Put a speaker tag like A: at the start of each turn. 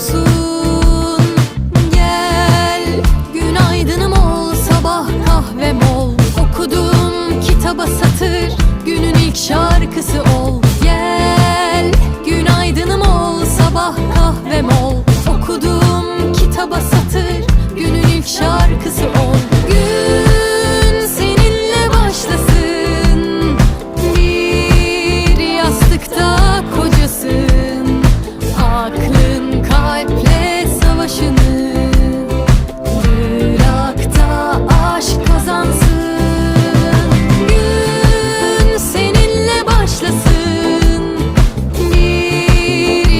A: mutlusun Gel günaydınım ol sabah kahvem ol. Okudum kitaba satır günün ilk şarkısı ol.